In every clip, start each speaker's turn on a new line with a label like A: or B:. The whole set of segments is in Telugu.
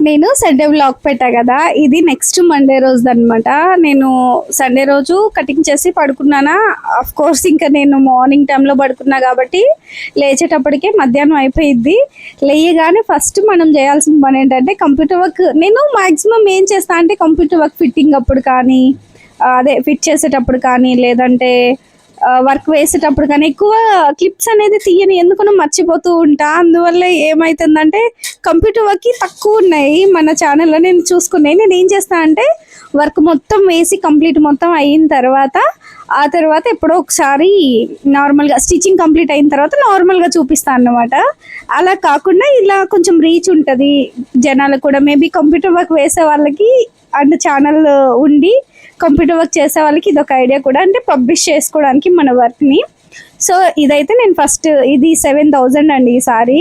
A: నేను సండే బ్లాగ్ పెట్టా కదా ఇది నెక్స్ట్ మండే రోజు అనమాట నేను సండే రోజు కటింగ్ చేసి పడుకున్నానా? అఫ్ కోర్స్ ఇంకా నేను మార్నింగ్ టైంలో పడుకున్నా కాబట్టి లేచేటప్పటికే మధ్యాహ్నం అయిపోయింది లేయగానే ఫస్ట్ మనం చేయాల్సిన పని ఏంటంటే కంప్యూటర్ వర్క్ నేను మాక్సిమం ఏం చేస్తా అంటే కంప్యూటర్ వర్క్ ఫిట్టింగ్ అప్పుడు కానీ అదే ఫిట్ చేసేటప్పుడు కానీ లేదంటే వర్క్ వేసేటప్పుడు కానీ ఎక్కువ క్లిప్స్ అనేది తీయని ఎందుకనో మర్చిపోతూ ఉంటా. అందువల్ల ఏమైతుందంటే కంప్యూటర్ వర్క్ తక్కువ ఉన్నాయి మన ఛానల్లో నేను చూసుకున్నాయి. నేను ఏం చేస్తాను అంటే వర్క్ మొత్తం వేసి కంప్లీట్ మొత్తం అయిన తర్వాత ఆ తర్వాత ఎప్పుడో ఒకసారి నార్మల్గా స్టిచ్చింగ్ కంప్లీట్ అయిన తర్వాత నార్మల్గా చూపిస్తాను అన్నమాట. అలా కాకుండా ఇలా కొంచెం రీచ్ ఉంటుంది జనాలకు కూడా. మేబీ కంప్యూటర్ వర్క్ వేసే వాళ్ళకి అండ్ ఛానల్ ఉండి కంప్యూటర్ వర్క్ చేసే వాళ్ళకి ఇది ఒక ఐడియా కూడా. అంటే పబ్లిష్ చేసుకోవడానికి మన వర్క్ని సో ఇదైతే నేను ఫస్ట్ ఇది సెవెన్ థౌజండ్ అండి ఈసారి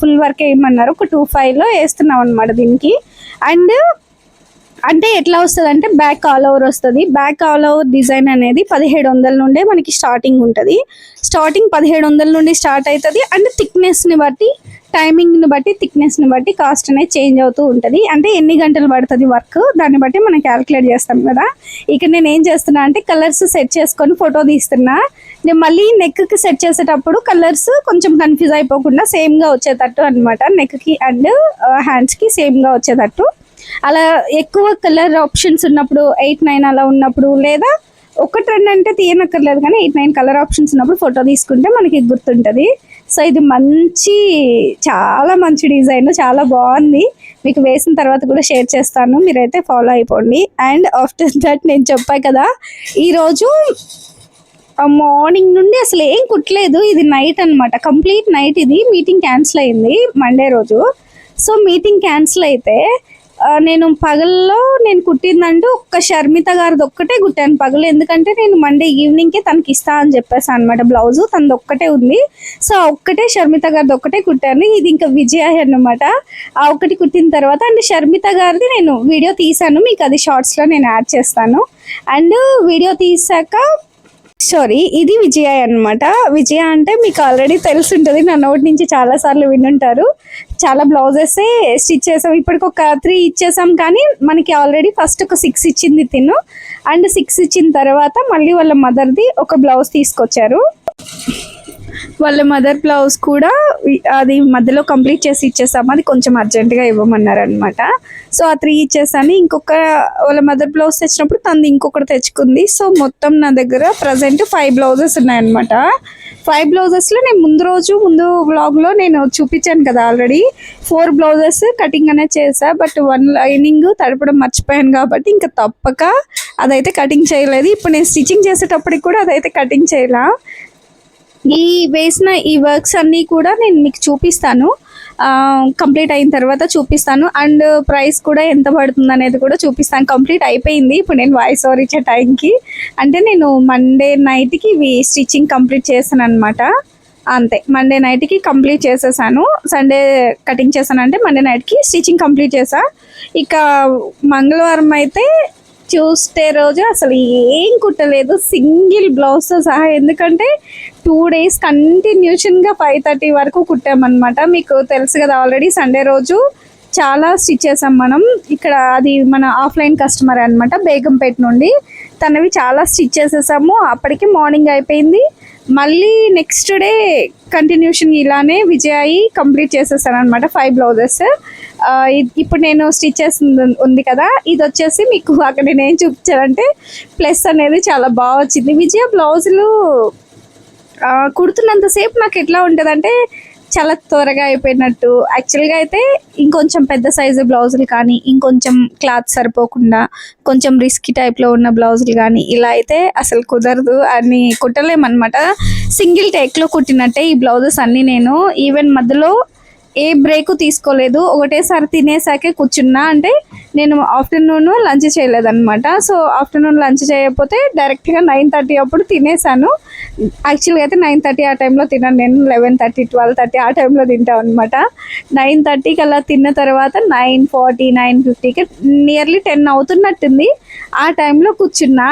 A: ఫుల్ వర్క్ వేయమన్నారు ఒక టూ ఫైవ్లో వేస్తున్నాం అనమాట దీనికి. అండ్ అంటే ఎట్లా వస్తుంది అంటే బ్యాక్ ఆల్ ఓవర్ వస్తుంది. బ్యాక్ ఆల్ ఓవర్ డిజైన్ అనేది పదిహేడు వందల నుండే మనకి స్టార్టింగ్ ఉంటుంది. స్టార్టింగ్ పదిహేడు వందల నుండి స్టార్ట్ అవుతుంది అండ్ థిక్నెస్ని బట్టి టైమింగ్ని బట్టి థిక్నెస్ని బట్టి కాస్ట్ అనేది చేంజ్ అవుతూ ఉంటుంది. అంటే ఎన్ని గంటలు పడుతుంది వర్క్ దాన్ని బట్టి మనం క్యాలిక్యులేట్ చేస్తాం కదా. ఇక్కడ నేను ఏం చేస్తున్నా అంటే కలర్స్ సెట్ చేసుకొని ఫోటో తీస్తున్నా. నేను మళ్ళీ నెక్కి సెట్ చేసేటప్పుడు కలర్స్ కొంచెం కన్ఫ్యూజ్ అయిపోకుండా సేమ్గా వచ్చేటట్టు అనమాట నెక్కి అండ్ హ్యాండ్స్కి సేమ్గా వచ్చేటట్టు. అలా ఎక్కువ కలర్ ఆప్షన్స్ ఉన్నప్పుడు ఎయిట్ నైన్ అలా ఉన్నప్పుడు లేదా ఒకటి రెండు అంటే తీయనక్కర్లేదు కానీ ఎయిట్ నైన్ కలర్ ఆప్షన్స్ ఉన్నప్పుడు ఫోటో తీసుకుంటే మనకి గుర్తుంటుంది. సో ఇది మంచి చాలా మంచి డిజైన్ చాలా బాగుంది. మీకు వేసిన తర్వాత కూడా షేర్ చేస్తాను. మీరైతే ఫాలో అయిపోండి. అండ్ ఆఫ్టర్ దట్ నేను చెప్పా కదా ఈరోజు మార్నింగ్ నుండి అసలు ఏం కుట్టలేదు. ఇది నైట్ అన్నమాట. కంప్లీట్ నైట్ ఇది. మీటింగ్ క్యాన్సిల్ అయింది మండే రోజు. సో మీటింగ్ క్యాన్సిల్ అయితే నేను పగల్లో నేను కుట్టిందంటూ ఒక్క షర్మిత గారిది ఒక్కటే కుట్టాను పగలు. ఎందుకంటే నేను మండే ఈవినింగ్కే తనకి ఇస్తా అని చెప్పేసి అనమాట బ్లౌజ్. తనది ఒక్కటే ఉంది. సో ఒక్కటే షర్మిత గారిది ఒక్కటే కుట్టాను. ఇది ఇంకా విజయ అన్నమాట. ఆ ఒక్కటి కుట్టిన తర్వాత అండ్ షర్మిత గారిది నేను వీడియో తీసాను మీకు అది షార్ట్స్లో నేను యాడ్ చేస్తాను. అండ్ వీడియో తీసాక సారీ ఇది విజయ అన్నమాట. విజయ అంటే మీకు ఆల్రెడీ తెలుసుంటుంది. నా నోటి నుంచి చాలా సార్లు వినుంటారు. చాలా బ్లౌజెస్ స్టిచ్ చేసాం. ఇప్పటికి ఒక త్రీ ఇచ్చేసాం కానీ మనకి ఆల్రెడీ ఫస్ట్ ఒక సిక్స్ ఇచ్చింది తిను. అండ్ సిక్స్ ఇచ్చిన తర్వాత మళ్ళీ వాళ్ళ మదర్ది ఒక బ్లౌజ్ తీసుకొచ్చారు. వాళ్ళ మదర్ బ్లౌజ్ కూడా అది మధ్యలో కంప్లీట్ చేసి ఇచ్చేసాము. అది కొంచెం అర్జెంటుగా ఇవ్వమన్నారు అనమాట సో ఆ త్రీ ఇచ్చేసాను ఇంకొక వాళ్ళ మదర్ బ్లౌజ్ తెచ్చినప్పుడు తనది ఇంకొకటి తెచ్చుకుంది. సో మొత్తం నా దగ్గర ప్రజెంట్ ఫైవ్ బ్లౌజెస్ ఉన్నాయన్నమాట. ఫైవ్ బ్లౌజెస్లో నేను ముందు రోజు ముందు వ్లాగ్లో నేను చూపించాను కదా ఆల్రెడీ ఫోర్ బ్లౌజెస్ కటింగ్ అనేది చేసా బట్ వన్ లైనింగ్ తడపడం మర్చిపోయాను కాబట్టి ఇంకా తప్పక అదైతే కటింగ్ చేయలేదు. ఇప్పుడు నేను స్టిచ్చింగ్ చేసేటప్పటికి కూడా అదైతే కటింగ్ చేయలా. ఈ వేసిన ఈ వర్క్స్ అన్నీ కూడా నేను మీకు చూపిస్తాను. కంప్లీట్ అయిన తర్వాత చూపిస్తాను. అండ్ ప్రైస్ కూడా ఎంత పడుతుంది అనేది కూడా చూపిస్తాను. కంప్లీట్ అయిపోయింది. ఇప్పుడు నేను వాయిస్ ఓవర్ ఇచ్చే టైంకి. అంటే నేను మండే నైట్కి ఇవి స్టిచ్చింగ్ కంప్లీట్ చేశాను అనమాట అంతే. మండే నైట్కి కంప్లీట్ చేసేసాను. సండే కటింగ్ చేశాను అంటే మండే నైట్కి స్టిచ్చింగ్ కంప్లీట్ చేసా ఇక మంగళవారం అయితే చూస్తే రోజు అసలు ఏం కుట్టలేదు. సింగిల్ బ్లౌజ్ సహా. ఎందుకంటే టూ డేస్ కంటిన్యూషన్గా ఫైవ్ థర్టీ వరకు కుట్టామన్నమాట. మీకు తెలుసు కదా ఆల్రెడీ సండే రోజు చాలా స్టిచ్ చేసాం మనం ఇక్కడ అది మన ఆఫ్లైన్ కస్టమర్ అనమాట బేగంపేట నుండి. తనవి చాలా స్టిచ్ చేసేసాము అప్పటికి మార్నింగ్ అయిపోయింది. మళ్ళీ నెక్స్ట్ డే కంటిన్యూషన్ ఇలానే విజయ్ కంప్లీట్ చేసేసాను అనమాట ఫైవ్ బ్లౌజెస్. ఇప్పుడు నేను స్టిచ్ చేసింది ఉంది కదా ఇది వచ్చేసి మీకు అక్కడ నేను ఏం చూపించానంటే ప్లస్ అనేది చాలా బాగా వచ్చింది. విజయ బ్లౌజులు కుడుతున్నంతసేపు నాకు ఎట్లా ఉంటుందంటే చాలా త్వరగా అయిపోయినట్టు. యాక్చువల్గా అయితే ఇంకొంచెం పెద్ద సైజు బ్లౌజులు కానీ ఇంకొంచెం క్లాత్ సరిపోకుండా కొంచెం రిస్కీ టైప్లో ఉన్న బ్లౌజులు కానీ ఇలా అయితే అసలు కుదరదు అని కుట్టలేమన్నమాట. సింగిల్ టేక్లో కుట్టినట్టే ఈ బ్లౌజెస్ అన్నీ నేను. ఈవెన్ మధ్యలో ఏ బ్రేక్ తీసుకోలేదు. ఒకటేసారి తినేసాకే కూర్చున్నా. అంటే నేను ఆఫ్టర్నూన్ లంచ్ చేయలేదన్నమాట. సో ఆఫ్టర్నూన్ లంచ్ చేయకపోతే డైరెక్ట్గా నైన్ థర్టీ అప్పుడు తినేసాను. యాక్చువల్గా అయితే నైన్ థర్టీ ఆ టైంలో తిన్నాను. నేను లెవెన్ థర్టీ ట్వెల్వ్ థర్టీ ఆ టైంలో తింటాను అనమాట నైన్ థర్టీకి అలా తిన్న తర్వాత నైన్ ఫార్టీ నైన్ ఫిఫ్టీకి నియర్లీ టెన్ అవుతున్నట్టుంది. ఆ టైంలో కూర్చున్నా.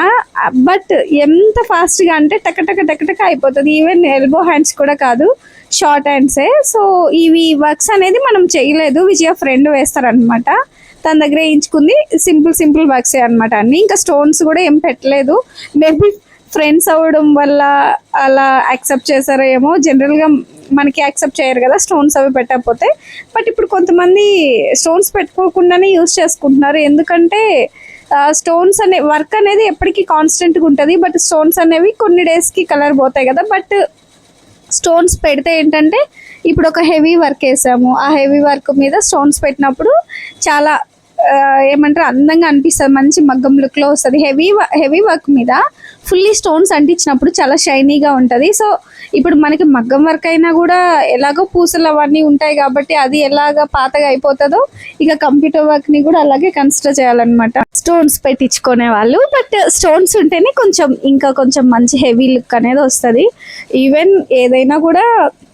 A: బట్ ఎంత ఫాస్ట్గా అంటే టక టక టక టక అయిపోతుంది. ఈవెన్ ఎల్బో హ్యాండ్స్ కూడా కాదు. షార్ట్ హ్యాండ్సే. సో ఇవి వర్క్స్ అనేది మనం చేయలేదు. విజయ ఫ్రెండ్ వేస్తారనమాట తన దగ్గర వేయించుకుంది. సింపుల్ సింపుల్ వర్క్సే అనమాట అన్ని. ఇంకా స్టోన్స్ కూడా ఏం పెట్టలేదు. మేబీ ఫ్రెండ్స్ అవ్వడం వల్ల అలా యాక్సెప్ట్ చేశారో ఏమో. జనరల్గా మనకి యాక్సెప్ట్ చేయరు కదా స్టోన్స్ అవి పెట్టకపోతే. బట్ ఇప్పుడు కొంతమంది స్టోన్స్ పెట్టుకోకుండానే యూస్ చేసుకుంటున్నారు. ఎందుకంటే స్టోన్స్ అనే వర్క్ అనేది ఎప్పటికీ కాన్స్టెంట్గా ఉంటుంది. బట్ స్టోన్స్ అనేవి కొన్ని డేస్కి కలర్ పోతాయి కదా. బట్ స్టోన్స్ పెడితే ఏంటంటే ఇప్పుడు ఒక హెవీ వర్క్ వేసాము. ఆ హెవీ వర్క్ మీద స్టోన్స్ పెట్టినప్పుడు చాలా ఏమంటారు అందంగా అనిపిస్తుంది. మంచి మగ్గం లుక్లో వస్తుంది. హెవీ హెవీ వర్క్ మీద ఫుల్లీ స్టోన్స్ అంటించినప్పుడు చాలా షైనీగా ఉంటుంది. సో ఇప్పుడు మనకి మగ్గం వర్క్ అయినా కూడా ఎలాగో పూసలు అవన్నీ ఉంటాయి కాబట్టి అది ఎలాగ పాతగా అయిపోతుందో ఇక కంప్యూటర్ వర్క్ని కూడా అలాగే కన్సిడర్ చేయాలన్నమాట. స్టోన్స్ పెట్టించుకునే వాళ్ళు. బట్ స్టోన్స్ ఉంటేనే కొంచెం ఇంకా కొంచెం మంచి హెవీ లుక్ అనేది వస్తుంది. ఈవెన్ ఏదైనా కూడా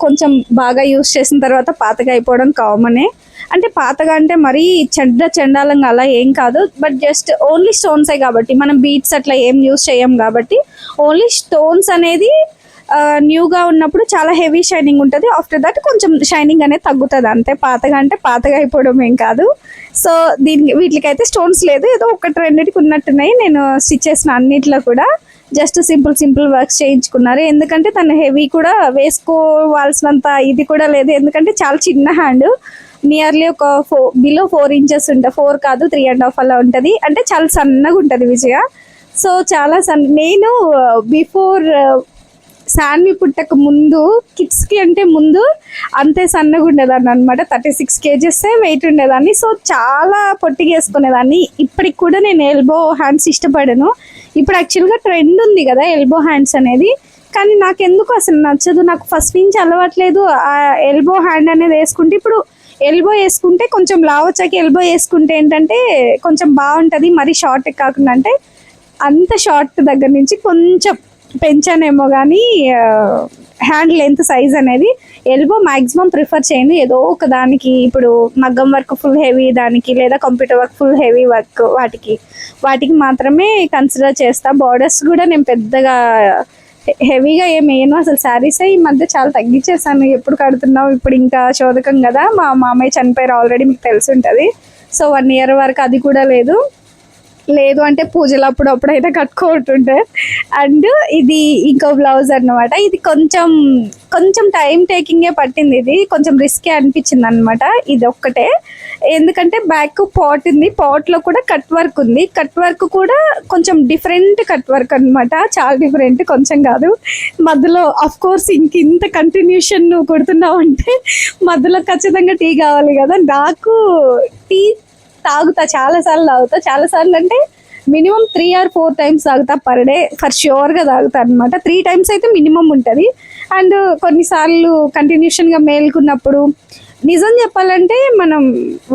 A: కొంచెం బాగా యూస్ చేసిన తర్వాత పాతగా అయిపోవడం కామనే అంటే పాతగా అంటే మరీ చెడ్డ చెండాలంగా అలా ఏం కాదు బట్ జస్ట్ ఓన్లీ స్టోన్సే కాబట్టి మనం బీట్స్ అట్లా ఏం యూస్ చేయం కాబట్టి ఓన్లీ స్టోన్స్ అనేది న్యూగా ఉన్నప్పుడు చాలా హెవీ షైనింగ్ ఉంటుంది. ఆఫ్టర్ దట్ కొంచెం షైనింగ్ అనేది తగ్గుతుంది అంతే. పాతగా అంటే పాతగా అయిపోవడం ఏం కాదు. సో దీనికి వీటికైతే స్టోన్స్ లేదు. ఏదో ఒకటి రెండింటికి ఉన్నట్టున్నాయి. నేను స్టిచ్ చేసిన అన్నిట్లో కూడా. జస్ట్ సింపుల్ సింపుల్ వర్క్స్ చేయించుకున్నారు. ఎందుకంటే తను హెవీ కూడా వేసుకోవాల్సినంత ఇది కూడా లేదు. ఎందుకంటే చాలా చిన్న హ్యాండ్. నియర్లీ ఒక ఫోర్ బిలో ఫోర్ ఇంచెస్ ఉంటుంది ఫోర్ కాదు త్రీ అండ్ హాఫ్ అలా ఉంటుంది. అంటే చాలా సన్నగా ఉంటుంది విజయ. సో చాలా సన్ నేను uh, బిఫోర్ శాన్వి పుట్టక ముందు కిడ్స్కి అంటే ముందు అంతే సన్నగా ఉండేదాన్ని అనమాట థర్టీ సిక్స్ కేజెస్ వెయిట్ ఉండేదాన్ని. సో చాలా పొట్టిగా వేసుకునేదాన్ని. ఇప్పటికి కూడా నేను ఎల్బో హ్యాండ్స్ ఇష్టపడను. ఇప్పుడు యాక్చువల్గా ట్రెండ్ ఉంది కదా ఎల్బో హ్యాండ్స్ అనేది. కానీ నాకు ఎందుకు అసలు నచ్చదు. నాకు ఫస్ట్ నుంచి అలవాట్లేదు. ఆ ఎల్బో హ్యాండ్ అనేది వేసుకుంటే ఇప్పుడు ఎల్బో వేసుకుంటే కొంచెం లావచ్చాకి ఎల్బో వేసుకుంటే ఏంటంటే కొంచెం బాగుంటుంది. మరీ షార్ట్ కాకుండా అంటే అంత షార్ట్ దగ్గర నుంచి కొంచెం పెంచానేమో కానీ హ్యాండ్ లెంత్ సైజ్ అనేది ఎల్బో మాక్సిమం ప్రిఫర్ చేయండి. ఏదో ఒక దానికి ఇప్పుడు మగ్గం వర్క్ ఫుల్ హెవీ దానికి లేదా computer work full heavy work వాటికి వాటికి మాత్రమే కన్సిడర్ చేస్తా. బార్డర్స్ కూడా నేను పెద్దగా హెవీగా ఏం వేయను. అసలు శారీసే ఈ మధ్య చాలా తగ్గించేసాను ఎప్పుడు కడుతున్నావు? ఇప్పుడు ఇంకా చోదకం కదా. మా మామయ్య చనిపోయారు ఆల్రెడీ మీకు తెలిసి ఉంటుంది సో వన్ ఇయర్ వరకు అది కూడా లేదు. లేదు అంటే పూజలు అప్పుడు అప్పుడైతే కట్టుకుంటుంటే అండ్ ఇది ఇంకో బ్లౌజ్ అన్నమాట. ఇది కొంచెం కొంచెం టైం టేకింగే పట్టింది ఇది. కొంచెం రిస్కే అనిపించింది అనమాట ఇది ఒక్కటే. ఎందుకంటే బ్యాక్ పాట్ ఉంది. పాట్లో కూడా కట్ వర్క్ ఉంది. కట్ వర్క్ కూడా కొంచెం డిఫరెంట్ కట్ వర్క్ అనమాట చాలా డిఫరెంట్ కొంచెం కాదు. మధ్యలో అఫ్ కోర్స్ ఇంక ఇంత కంటిన్యూషన్ నువ్వు కొడుతున్నావు అంటే మధ్యలో ఖచ్చితంగా టీ కావాలి కదా. నాకు టీ తాగుతా చాలా సార్లు తాగుతా. చాలా సార్లు అంటే minimum three or four times తాగుతా పర్ డే ఫర్ ష్యూర్గా తాగుతా అనమాట త్రీ టైమ్స్ అయితే మినిమం ఉంటుంది. అండ్ కొన్నిసార్లు కంటిన్యూషన్గా మేల్కున్నప్పుడు నిజం చెప్పాలంటే మనం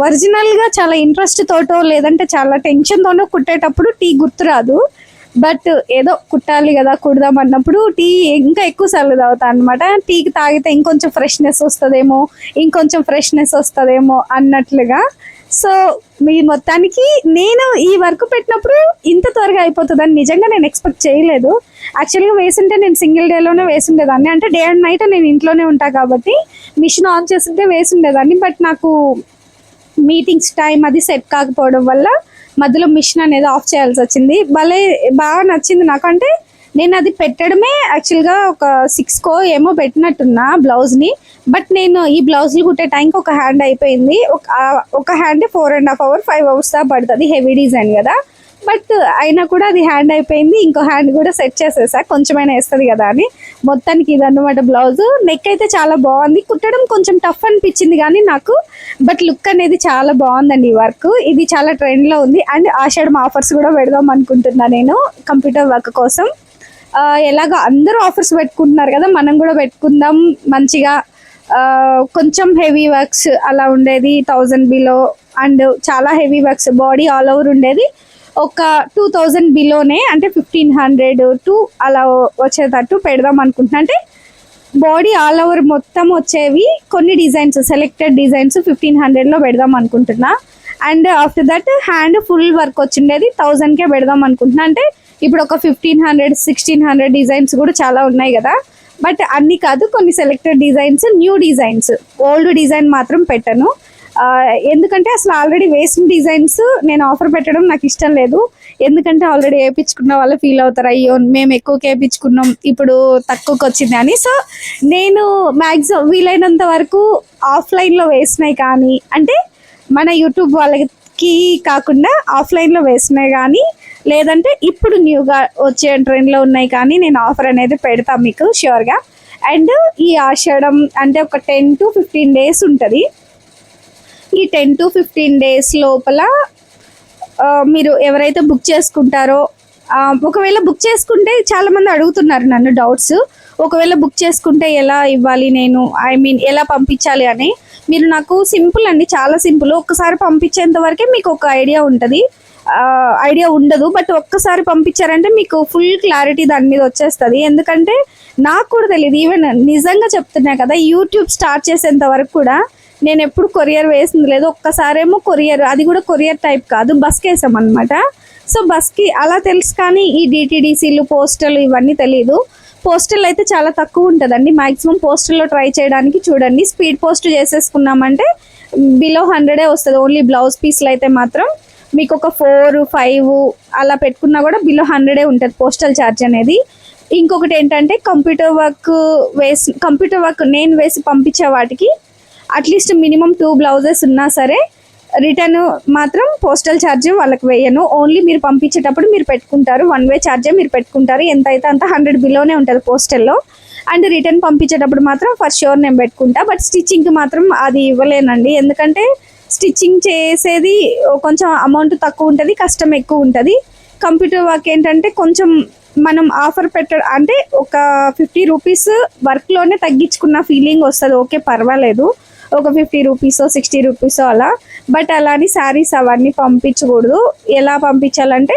A: ఒరిజినల్గా చాలా ఇంట్రెస్ట్ తోటో లేదంటే చాలా టెన్షన్తోనో కుట్టేటప్పుడు టీ గుర్తురాదు బట్ ఏదో కుట్టాలి కదా కుడదాం అన్నప్పుడు టీ ఇంకా ఎక్కువ సార్లు తాగుతా అనమాట టీకి తాగితే ఇంకొంచెం ఫ్రెష్నెస్ వస్తుందేమో ఇంకొంచెం ఫ్రెష్నెస్ వస్తుందేమో అన్నట్లుగా సో మీ మొత్తానికి నేను ఈ వర్క్ పెట్టినప్పుడు ఇంత త్వరగా అయిపోతుందని నిజంగా నేను ఎక్స్పెక్ట్ చేయలేదు. యాక్చువల్గా వేసుంటే నేను సింగిల్ డేలోనే వేసుండేదాన్ని. అంటే డే అండ్ నైట్ నేను ఇంట్లోనే ఉంటా కాబట్టి మిషన్ ఆన్ చేస్తుంటే వేసుండేదాన్ని. బట్ నాకు మీటింగ్స్ టైం అది సెట్ కాకపోవడం వల్ల మధ్యలో మిషన్ అనేది ఆఫ్ చేయాల్సి వచ్చింది. భలే బాగా నచ్చింది నాకు. అంటే నేను అది పెట్టడమే యాక్చువల్గా ఒక సిక్స్ కో ఏమో పెట్టినట్టున్నా బ్లౌజ్ని బట్ నేను ఈ బ్లౌజులు కుట్టే టైంకి ఒక హ్యాండ్ అయిపోయింది. ఒక ఒక hand four and half hour five hours దా పడుతుంది హెవీ డిజైన్ కదా. బట్ అయినా కూడా అది హ్యాండ్ అయిపోయింది. ఇంకో హ్యాండ్ కూడా సెట్ చేసేసా. కొంచెమైనా వేస్తుంది కదా అని. మొత్తానికి ఇది అన్నమాట బ్లౌజ్. నెక్ అయితే చాలా బాగుంది. కుట్టడం కొంచెం టఫ్ అనిపించింది కానీ నాకు బట్ లుక్ అనేది చాలా బాగుందండి ఈ వర్క్. ఇది చాలా ట్రెండ్లో ఉంది. అండ్ ఆషాఢం ఆఫర్స్ కూడా పెడదాం అనుకుంటున్నా నేను కంప్యూటర్ వర్క్ కోసం. ఎలాగ ఎలాగో అందరూ ఆఫర్స్ పెట్టుకుంటున్నారు కదా. మనం కూడా పెట్టుకుందాం మంచిగా. కొంచెం హెవీ వర్క్స్ అలా ఉండేది థౌజండ్ బిలో అండ్ చాలా heavy works body all over ఉండేది. ఒక టూ థౌజండ్ బిలోనే అంటే ఫిఫ్టీన్ హండ్రెడ్ టు అలా వచ్చేటట్టు పెడదాం అనుకుంటున్నా. అంటే బాడీ ఆల్ ఓవర్ మొత్తం వచ్చేవి కొన్ని డిజైన్స్ సెలెక్టెడ్ డిజైన్స్ ఫిఫ్టీన్ హండ్రెడ్లో పెడదాం అనుకుంటున్నా. And after that hand full work వచ్చిండేది థౌజండ్కే పెడదాం అనుకుంటున్నా. అంటే ఇప్పుడు ఒక fifteen hundred sixteen hundred designs కూడా చాలా ఉన్నాయి కదా. బట్ అన్ని కాదు కొన్ని selected designs new designs old design మాత్రం పెట్టను. ఎందుకంటే అసలు ఆల్రెడీ వేసిన డిజైన్స్ నేను ఆఫర్ పెట్టడం నాకు ఇష్టం లేదు. ఎందుకంటే ఆల్రెడీ వేయించుకున్న వాళ్ళు ఫీల్ అవుతారు అయ్యో మేము ఎక్కువకి వేయించుకున్నాం ఇప్పుడు తక్కువకి వచ్చింది అని. సో నేను మ్యాక్సిమం వీలైనంత వరకు ఆఫ్లైన్లో వేసినాయి కానీ అంటే మన యూట్యూబ్ వాళ్ళకి కాకుండా ఆఫ్లైన్లో వేసినాయి కానీ లేదంటే ఇప్పుడు న్యూగా వచ్చే ట్రెండ్లో ఉన్నాయి కానీ నేను ఆఫర్ అనేది పెడతాను మీకు ష్యూర్గా అండ్ ఈ ఆషాఢం అంటే ఒక టెన్ టు ఫిఫ్టీన్ డేస్ ఉంటుంది. ఈ టెన్ టు ఫిఫ్టీన్ డేస్ లోపల మీరు ఎవరైతే బుక్ చేసుకుంటారో ఒకవేళ బుక్ చేసుకుంటే చాలామంది అడుగుతున్నారు నన్ను డౌట్స్ ఒకవేళ బుక్ చేసుకుంటే ఎలా ఇవ్వాలి నేను? ఐ మీన్ ఎలా పంపించాలి అని. మీరు నాకు సింపుల్ అండి చాలా సింపుల్ ఒక్కసారి పంపించేంత వరకే మీకు ఒక ఐడియా ఉంటుంది. ఐడియా ఉండదు బట్ ఒక్కసారి పంపించారంటే మీకు ఫుల్ క్లారిటీ దాని మీద వచ్చేస్తుంది. ఎందుకంటే నాకు కూడా తెలియదు ఈవెన్ నిజంగా చెప్తున్నా కదా యూట్యూబ్ స్టార్ట్ చేసేంత వరకు కూడా నేను ఎప్పుడు కొరియర్ వేసింది లేదు. ఒక్కసారేమో కొరియర్ అది కూడా కొరియర్ టైప్ కాదు బస్కి వేసాం అనమాట సో బస్కి అలా తెలుసు కానీ ఈ డిటీడీసీలు పోస్టల్ ఇవన్నీ తెలియదు పోస్టల్ అయితే చాలా తక్కువ ఉంటుందండి. మాక్సిమం పోస్టల్లో ట్రై చేయడానికి చూడండి. స్పీడ్ పోస్ట్ చేసేసుకున్నామంటే బిలో హండ్రెడే వస్తుంది. ఓన్లీ బ్లౌజ్ పీస్లు అయితే మాత్రం మీకు ఒక ఫోర్ ఫైవ్ అలా పెట్టుకున్నా కూడా బిలో హండ్రెడే ఉంటుంది పోస్టల్ ఛార్జ్ అనేది. ఇంకొకటి ఏంటంటే కంప్యూటర్ వర్క్ వేసి కంప్యూటర్ వర్క్ నేను వేసి పంపించే వాటికి అట్లీస్ట్ మినిమం టూ బ్లౌజెస్ ఉన్నా సరే రిటర్న్ మాత్రం పోస్టల్ ఛార్జ్ వాళ్ళకి వేయను. ఓన్లీ మీరు పంపించేటప్పుడు మీరు పెట్టుకుంటారు. వన్ వే ఛార్జే మీరు పెట్టుకుంటారు. ఎంత అయితే అంత హండ్రెడ్ బిలోనే ఉంటుంది పోస్టల్లో. అండ్ రిటర్న్ పంపించేటప్పుడు మాత్రం ఫర్ షూర్ నేను పెట్టుకుంటా. బట్ స్టిచ్చింగ్కి మాత్రం అది ఇవ్వలేనండి. ఎందుకంటే స్టిచ్చింగ్ చేసేది కొంచెం అమౌంట్ తక్కువ ఉంటుంది కష్టం ఎక్కువ ఉంటుంది. కంప్యూటర్ వర్క్ ఏంటంటే కొంచెం మనం ఆఫర్ పెట్ట అంటే ఒక ఫిఫ్టీ రూపీస్ వర్క్లోనే తగ్గించుకున్న ఫీలింగ్ వస్తుంది. ఓకే పర్వాలేదు. ఒక ఫిఫ్టీ రూపీస్ సిక్స్టీ రూపీస్ అలా. బట్ అలాని శారీస్ అవన్నీ పంపించకూడదు. ఎలా పంపించాలంటే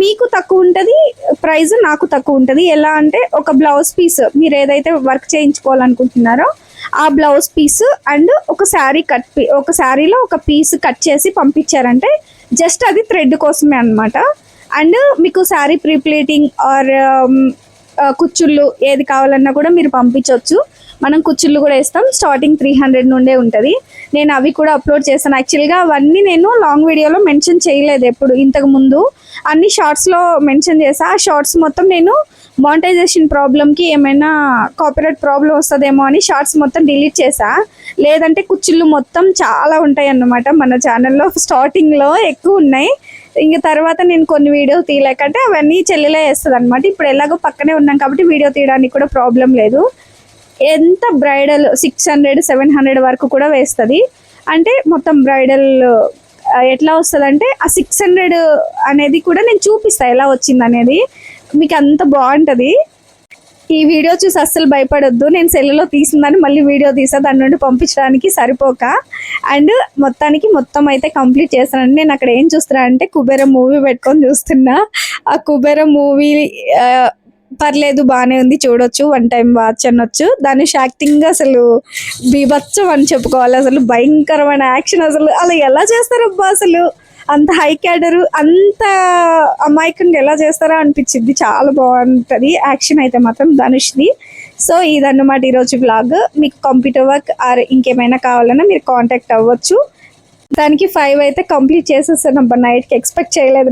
A: మీకు తక్కువ ఉంటుంది ప్రైస్ నాకు తక్కువ ఉంటుంది. ఎలా అంటే ఒక బ్లౌజ్ పీస్ మీరు ఏదైతే వర్క్ చేయించుకోవాలనుకుంటున్నారో ఆ బ్లౌజ్ పీస్ అండ్ ఒక శారీ కట్ ఒక శారీలో ఒక పీస్ కట్ చేసి పంపించారంటే జస్ట్ అది థ్రెడ్ కోసమే అనమాట అండ్ మీకు శారీ ప్రీప్లేటింగ్ ఆర్ కుచ్చుళ్ళు ఏది కావాలన్నా కూడా మీరు పంపించవచ్చు మనం కుచ్చుళ్ళు కూడా వేస్తాం. స్టార్టింగ్ త్రీ హండ్రెడ్ నుండే ఉంటుంది. నేను అవి కూడా అప్లోడ్ చేశాను యాక్చువల్గా అవన్నీ నేను లాంగ్ వీడియోలో మెన్షన్ చేయలేదు ఎప్పుడు. ఇంతకు ముందు అన్ని షార్ట్స్లో మెన్షన్ చేసా ఆ షార్ట్స్ మొత్తం నేను మానిటైజేషన్ ప్రాబ్లంకి ఏమైనా కాపీరైట్ ప్రాబ్లం వస్తుందేమో అని షార్ట్స్ మొత్తం డిలీట్ చేసా లేదంటే కుచ్చుళ్ళు మొత్తం చాలా ఉంటాయి అన్నమాట. మన ఛానల్లో స్టార్టింగ్లో ఎక్కువ ఉన్నాయి. ఇంక తర్వాత నేను కొన్ని వీడియో తీయలేకంటే అవన్నీ చెల్లెలే వేస్తుంది అనమాట ఇప్పుడు ఎలాగో పక్కనే ఉన్నాం కాబట్టి వీడియో తీయడానికి కూడా ప్రాబ్లం లేదు. ఎంత bridal six hundred seven hundred వరకు కూడా వేస్తుంది. అంటే మొత్తం బ్రైడల్ ఎట్లా వస్తుంది అంటే ఆ సిక్స్ హండ్రెడ్ అనేది కూడా నేను చూపిస్తా ఎలా వచ్చింది అనేది మీకు అంత బాగుంటుంది. ఈ వీడియో చూసి అస్సలు భయపడొద్దు. నేను సెల్లులో తీసిందని మళ్ళీ వీడియో తీసా దాని నుండి పంపించడానికి సరిపోక. అండ్ మొత్తానికి మొత్తం అయితే కంప్లీట్ చేస్తానండి. నేను అక్కడ ఏం చూస్తున్నా అంటే కుబేర మూవీ పెట్టుకొని చూస్తున్నా. ఆ కుబేర మూవీ పర్లేదు బాగానే ఉంది. చూడొచ్చు వన్ టైం వాచ్ అనొచ్చు. దాని యాక్టింగ్ అసలు బీభత్సం అని చెప్పుకోవాలి. అసలు భయంకరమైన యాక్షన్ అసలు. అలా ఎలా చేస్తారబ్బా అసలు? అంత హై క్యాడరు అంత అమాయకంగా ఎలా చేస్తారా అనిపించింది. చాలా బాగుంటుంది. యాక్షన్ అయితే మాత్రం ధనుష్ది. సో ఇదన్నమాట ఈరోజు బ్లాగ్ మీకు కంప్యూటర్ వర్క్ ఆర్ ఇంకేమైనా కావాలన్నా మీరు కాంటాక్ట్ అవ్వచ్చు. దానికి ఫైవ్ అయితే కంప్లీట్ చేసేసాను నైట్కి ఎక్స్పెక్ట్ చేయలేదు